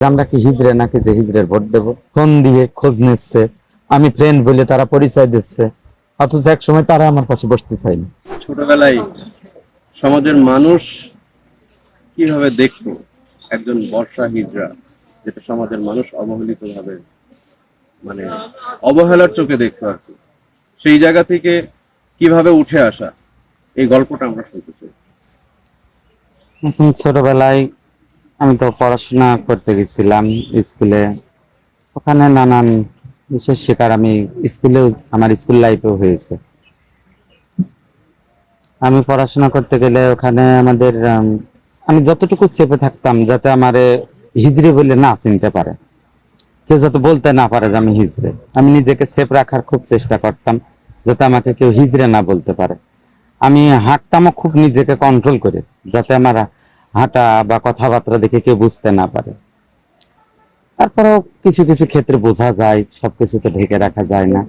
আমরা কি হিজড়ে নাকি যে হিজড়ের ভোট দেব? ফোন দিয়ে খোঁজ নিচ্ছে? আমি ফ্রেন্ড বলে তারা পরিচয় দিচ্ছে। অথচ এক সময় তারা আমার পাশে বসতে চায়নি। ছোটবেলায় সমাজের মানুষ কীভাবে দেখতো একজন বর্ষা হিজড়া যেটা সমাজের মানুষ অবহেলিত ভাবে মানে অবহেলার চোখে দেখতো আর কি। সেই জায়গা থেকে কীভাবে উঠে আসা এই গল্পটা আমরা শুনতে চাই। ছোটবেলায় আমি তো পড়াশোনা করতে গেছিলাম স্কুলে। ওখানে নানান বিশেষ শিকার আমি স্কুলেও, আমার স্কুল লাইফেও হয়েছে। আমি পড়াশোনা করতে গেলে ওখানে আমাদের আমি যতটুকু সেফে থাকতাম, যাতে আমার হিজড়ি বলে না চিনতে পারে। কেউ যাতে বলতে না পারে যে আমি হিজড়ে। আমি নিজেকে সেফ রাখার খুব চেষ্টা করতাম, যাতে আমাকে কেউ হিজড়ে না বলতে পারে। আমি হাঁটতামও খুব নিজেকে কন্ট্রোল করে, যাতে আমার হাঁটা বা কথাবার্তা দেখে কেউ বুঝতে না পারে। তারপরেও কিছু কিছু ক্ষেত্রে বোঝা যায়, সবকিছু তো ঢেকে রাখা যায় না।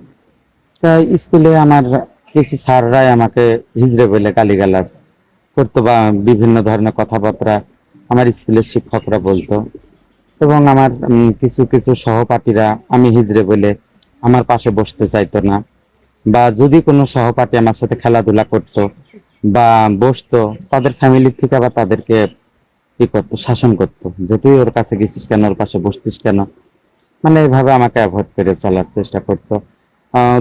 তাই স্কুলে আমার কিছু স্যাররাই আমাকে হিজড়ে বলে গালিগালাজ করতো বা বিভিন্ন ধরনের কথাবার্তা আমার স্কুলের শিক্ষকরা বলতো। এবং আমার কিছু কিছু সহপাঠীরা আমি হিজড়ে বলে আমার পাশে বসতে চাইতো না। বা যদি কোনো সহপাঠী আমার সাথে খেলাধুলা করতো বা বসতো, তাদের ফ্যামিলির থেকে আবার তাদেরকে কি করতো, শাসন করতো, যে তুই ওর কাছে গেছিস কেন, ওর পাশে বসতিস কেন? মানে এইভাবে আমাকে অ্যাভয়েড করে চলার চেষ্টা করতো।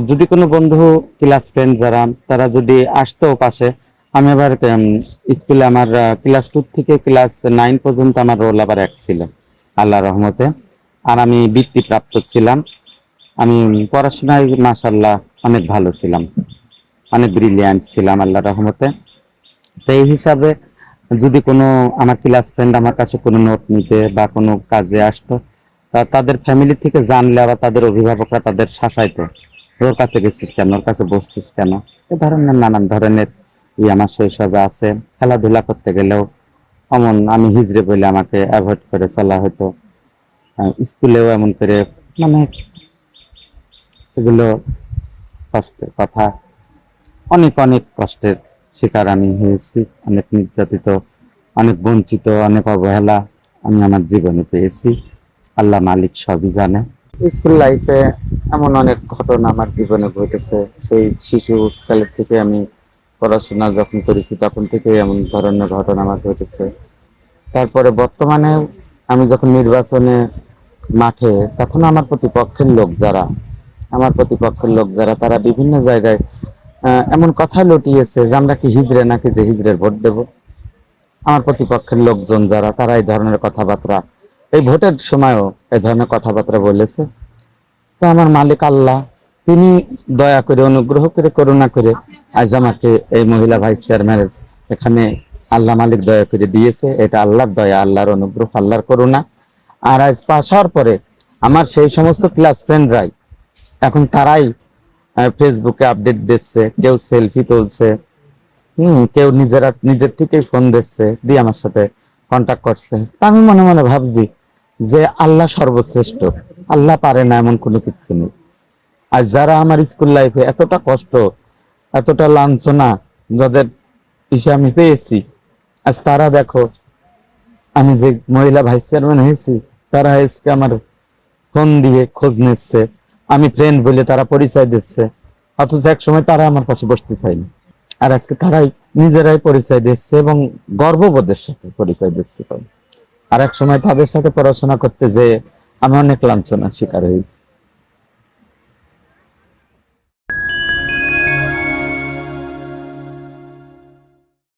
যদি কোনো বন্ধু ক্লাস ফ্রেন্ড যারা, তারা যদি আসতো ও পাশে, আমি আবার স্কুলে আমার ক্লাস টু থেকে ক্লাস নাইন পর্যন্ত আমার রোল আবার এক ছিল আল্লাহ রহমতে। আর আমি বৃত্তি প্রাপ্ত ছিলাম। আমি পড়াশোনায় মাসাল্লাহ অনেক ভালো ছিলাম। অনেক ব্রিলিয়ান্ট ছিলাম আল্লাহ রহমতে। তো এই হিসাবে যদি কোনো আমার ক্লাস ফ্রেন্ড আমার কাছে কোনো নোট নিতে বা কোনো কাজে আসতো, তা তাদের ফ্যামিলি থেকে জানলে আবার তাদের অভিভাবকরা তাদের শাসাইতো ওর কাছে গেছিস কেন? ওর কাছে বসছিস কেন? এ ধরনের নানান ধরনের ই আমার শৈশবে আছে। খেলাধুলা করতে গেলেও অমন আমি হিজড়ে বলে আমাকে অ্যাভয়েড করে চলা হতো। স্কুলেও এমন করে মানে এগুলো কষ্টের কথা। অনেক অনেক কষ্টের শিকার আমি হয়েছি, অনেক নির্যাতিত, অনেক বঞ্চিত, অনেক অবহেলা আমি আমার জীবনে পেয়েছি। আল্লাহ মালিক সবই জানে। স্কুল লাইফে এমন অনেক ঘটনা আমার জীবনে ঘটেছে। সেই শিশু কালের থেকে আমি পড়াশোনা যখন করেছি, তখন থেকে এমন ধরনের ঘটনা আমার ঘটেছে। তারপরে বর্তমানে আমি যখন নির্বাচনে মাঠে, তখন আমার প্রতিপক্ষের লোক যারা, আমার প্রতিপক্ষের লোক যারা, তারা বিভিন্ন জায়গায় এমন কথা লটিয়েছে যে আমরা কি হিজড়ে নাকি যে হিজড়ের ভোট দেব? আমার প্রতিপক্ষের লোকজন যারা, তারা এই ধরনের কথাবার্তা, এই ভোটের সময়ও এই ধরনের কথাবার্তা বলেছে। তো আমার মালিক আল্লাহ, তিনি দয়া করে, অনুগ্রহ করে, করুণা করে আজ আমাকে এই মহিলা ভাইস চেয়ারম্যানের এখানে আল্লাহ মালিক দয়া করে দিয়েছে। এটা আল্লাহর দয়া, আল্লাহর অনুগ্রহ, আল্লাহর করুণা। আর আজ পাশ হওয়ার পরে আমার সেই সমস্ত ক্লাস ফ্রেন্ডরাই এখন তারাই ফেসবুকে আপডেট দিচ্ছে, কেউ সেলফি তুলছে, হম, কেউ নিজেরা, নিজের থেকেই ফোন দিচ্ছে, দিয়ে আমার সাথে কন্টাক্ট করছে। তা আমি মনে মনে ভাবছি যে আল্লাহ সর্বশ্রেষ্ঠ, আল্লাহ পারে না এমন কোনো কিছু নেই। আর যারা আমার স্কুল লাইফে এতটা কষ্ট, এতটা লাঞ্ছনা যাদের ইসে আমি পেয়েছি, আজ তারা দেখো, আমি যে মহিলা ভাইস চেয়ারম্যান হয়েছি, তারা আজকে আমার ফোন দিয়ে খোঁজ নিচ্ছে। আমি ফ্রেন্ড বলে তারা পরিচয় দিচ্ছে। অথচ এক সময় তারা আমার পাশে বসতে চায়নি। আর আজকে তারাই নিজেরাই পরিচয় দিচ্ছে এবং গর্ববোধের সাথে পরিচয় দিচ্ছে। আর এক সময় তাদের সাথে পড়াশোনা করতে যে আমি অনেক লাঞ্ছনার শিকার হয়েছি।